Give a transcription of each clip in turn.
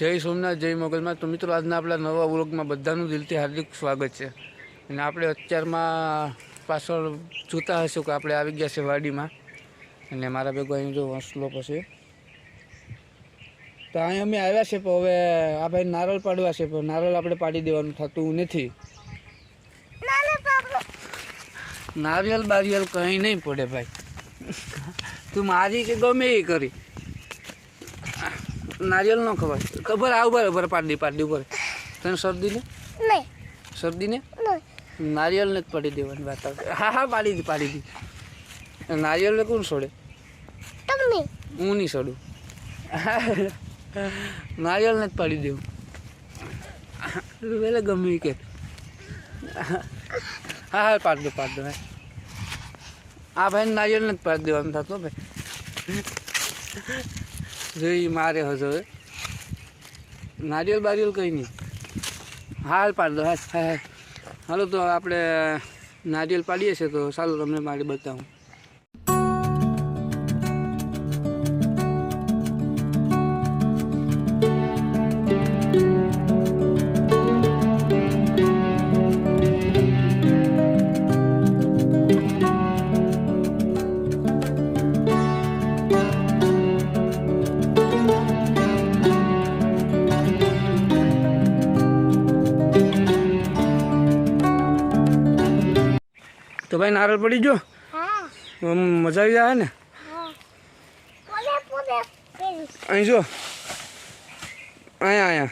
જય સોમનાથ, જય મોગલમાં. તો મિત્રો, આજના આપણા નવા વ્લોગમાં બધાનું દિલથી હાર્દિક સ્વાગત છે. અને આપણે અત્યારમાં પાછળ જોતા હશું કે આપણે આવી ગયા છે વાડીમાં. અને મારા ભેગો અહીં જો હંસલો પછી. તો અહીં અમે આવ્યા છે, પણ હવે આ ભાઈ નારળ પાડવા છે, પણ નારળ આપણે પાડી દેવાનું થતું નથી. નારિયેલ બારિયેલ કંઈ નહીં પડે ભાઈ. તું મારી કે ગમે એ કરી. નારિયેલ ન ખબર? ખબર આ ઊભા ઊભા પાડી પાડી ઉપર તને શરદીને નહીં. શરદીને નહીં. નારિયેલને જ પાડી દેવાની વાત આવે. હા હા પાડી દી પાડી દી. નારિયેલને કોણ છોડે? તમે. હું નહીં છોડું. નારિયેલને જ પાડી દેવું. પેલા ગમે કે. હા હા પાડી દો પાડી દો હા. આ ભાઈ નારિયેલને જ પાડી દેવાનું થતું ભાઈ. જોઈ મારે હવે. નારિયેલ બારિયેલ કંઈ નહીં. હાલ પાડ દો હા હા હા હાલો તો આપણે નારિયેલ પાડીએ છીએ તો ચાલો તમને મારી બતાવું. ભાઈ નારળ પડી ગયો? મજા આવી જાય ને? અહીં જો. અહીંયા અહીંયા.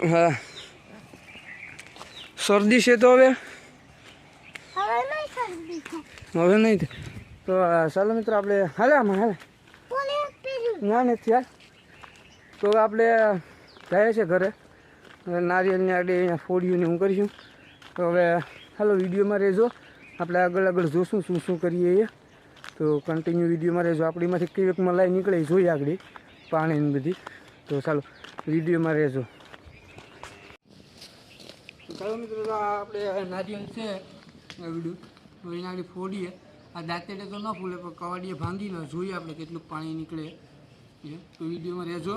જો હા. શરદી છે તો હવે? હવે નહીં. તો ચાલો મિત્રો આપણે હાલે આમાં હાલે. ના નથી યાર તો આપણે જાય છે ઘરે. હવે નારિયેળની આગળ અહીંયા ફોડીને હું કરીશું. તો હવે હાલો વિડીયોમાં રહેજો. આપણે આગળ આગળ જોશું શું શું કરીએ એ. તો કન્ટિન્યુ વિડીયોમાં રહેજો. આપણીમાંથી કેવીક મલાઈ નીકળે જોઈએ આગળ. પાણીની બધી. તો ચાલો, વિડીયોમાં રહેજો. ચાલો મિત્રો આપણે નારિયેલ છે વીડિયો તો એના આગળ ફોડીએ. આ દાંતેડે તો ન ફૂલે, પણ કવાડીએ ભાંગીને જોઈએ આપણે કેટલું પાણી નીકળે. તો વિડીયોમાં રહેજો.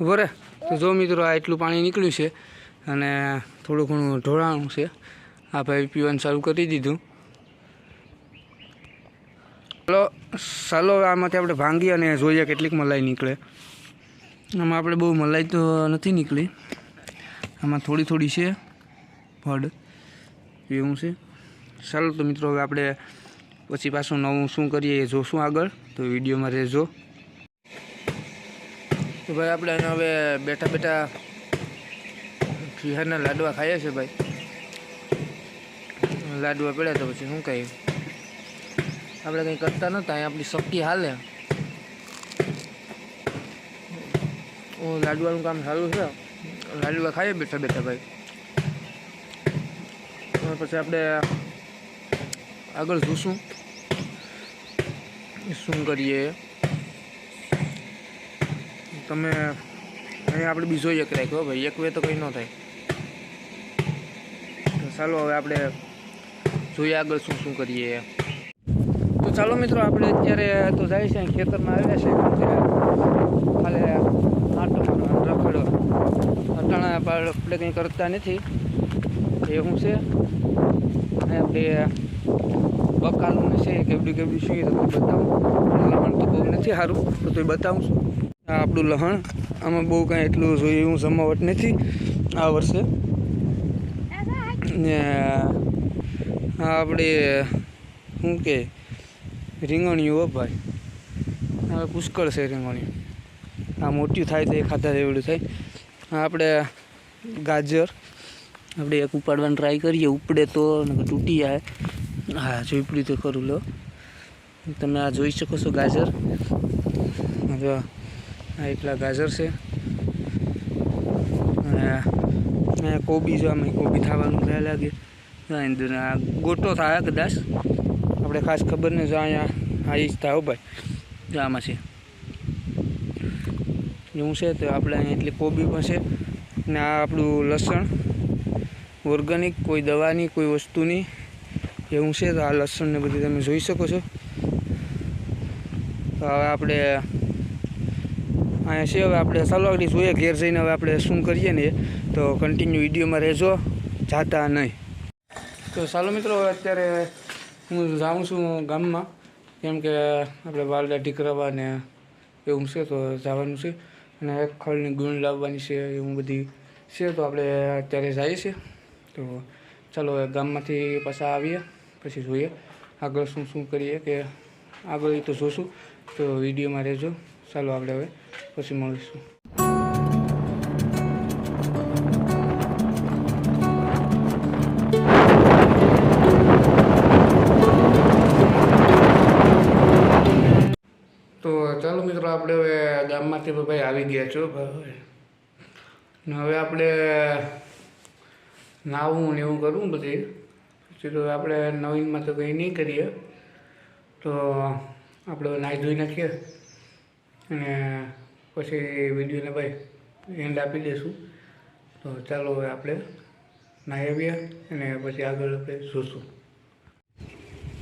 બરે તો જો મિત્રો આ એટલું પાણી નીકળ્યું છે અને થોડું ઘણું ઢોળાણું છે. આ ભાઈ પીવાનું ચાલુ કરી દીધું. ચાલો ચાલો, આમાંથી આપણે ભાંગી અને જોઈએ કેટલીક મલાઈ નીકળે. આમાં આપણે બહુ મલાઈ તો નથી નીકળી. આમાં થોડી થોડી છે, ફળ એવું છે. ચાલો તો મિત્રો, હવે આપણે પછી પાછું નવું શું કરીએ એ જોશું આગળ. તો વિડીયોમાં રહેજો. તો ભાઈ આપણે એને હવે બેઠા બેઠા ખીહારના લાડવા ખાઈએ છે ભાઈ. લાડવા પડ્યા તો પછી શું કહીએ? આપણે કંઈ કરતા નહોતા, અહીં આપણી શક્તિ હાલે. ઓ, લાડવાનું કામ સારું છે. લાડવા ખાઈએ બેઠા બેઠા ભાઈ. હવે પછી આપણે આગળ જોશું. શું કરીએ? તમે અહીંયા આપણે બીજો એક રાખ્યો ભાઈ. એક વે તો કંઈ ન થાય. તો ચાલો હવે આપણે જોઈએ આગળ શું શું કરીએ. તો ચાલો મિત્રો, આપણે અત્યારે તો જાય છે, ખેતરમાં આવ્યા છે કાલે આટો મારવાનો રખડો. અટાણા આપણે કંઈ કરતા નથી. એ શું છે. અને આપણે બકાલું છે, કેવડું કેવડું શું એ તમને બતાવું. લહણ તો બહુ નથી સારું. તો તો બતાવું છું. આ આપણું લહણ. આમાં બહુ કાંઈ એટલું જોઈએ એવું જમાવટ નથી. આ વર્ષે. ને આ આપણે, શું કે રીંગણીઓ હો ભાઈ. હવે પુષ્કળ છે રીંગણીઓ આ મોટી થાય તો એ ખાતા જેવડું થાય. આપણે ગાજર. આપણે એક ઉપાડવાની ટ્રાય કરીએ. ઉપડે તો તૂટી જાય. હા જો તો કરું, લો. તમે આ જોઈ શકો છો ગાજર. જો આ એકલા ગાજર છે. અને કોબી જો અમે કોબી થવાનું ખ્યાલ લાગે. આ ગોટો થાય કદાચ. આપણે ખાસ ખબર નહીં, જો અહીંયા આ ઈચ્છતા થાય ભાઈ. જો આમાં છે. એવું છે તો આપણે અહીંયા એટલી કોબી પણ છે. ને આ આપણું લસણ. ઓર્ગેનિક, કોઈ દવાની કોઈ વસ્તુની એવું છે તો આ લસણ ને બધું તમે જોઈ શકો છો. તો હવે આપણે અહીંયા છે. હવે આપણે સલવાગડી જોઈએ, ઘેર જઈને હવે આપણે શું કરીએ ને તો કન્ટિન્યુ વિડીયોમાં રહેજો. જાતા નહીં. તો ચાલો મિત્રો, હવે અત્યારે હું જાઉં છું ગામમાં. કેમ કે આપણે વાલદા ઢીકરાવા ને એવું છે તો જવાનું છે. અને ખળની ગુણ લાવવાની છે એવું બધી છે તો આપણે અત્યારે જઈએ છીએ. તો ચાલો હવે ગામમાંથી પાછા આવીએ, પછી જોઈએ આગળ શું શું કરીએ કે આગળ એ તો જોશું. તો વિડીયોમાં રહેજો. ચાલો આપણે હવે પછી મળીશું. તો ચાલો મિત્રો, આપણે હવે ગામમાંથી ભાઈ આવી ગયા છો ને હવે આપણે નાહવું ને એવું કરવું બધી. પછી તો આપણે નવીનમાં તો કંઈ નહીં કરીએ. તો આપણે નાહી ધોઈ નાખીએ. અને પછી વિડીયોને ભાઈ એન્ડ આપી દઈશું તો ચાલો હવે આપણે નાહી આવીએ અને પછી આગળ આપણે જોશું.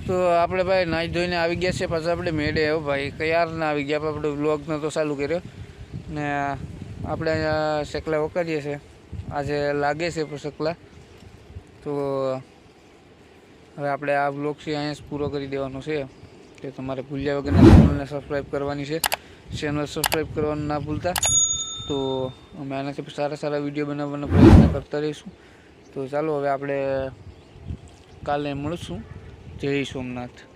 તો આપણે ભાઈ નાહી ધોઈને આવી ગયા છે પાછા આપણે મેળે. આવ્યો ભાઈ, કયાર ના આવી ગયા? આપણે વ્લોગનો તો ચાલુ કર્યો. ને આપણે અહીંયા શેકલા વકારીએ છે આજે લાગે છે સકલા તો હવે આપણે આ વ્લોગ છે અહીંયા પૂરો કરી દેવાનો છે. કે તમારે ભૂલ્યા વગરના ચેનલને સબસ્ક્રાઈબ કરવાની છે. ચેનલ સબસ્ક્રાઈબ કરવાનું ના ભૂલતા. તો અમે આનાથી સારા સારા વીડિયો બનાવવાનો પ્રયત્ન કરતા રહીશું. તો ચાલો હવે આપણે કાલે મળશું. જય સોમનાથ.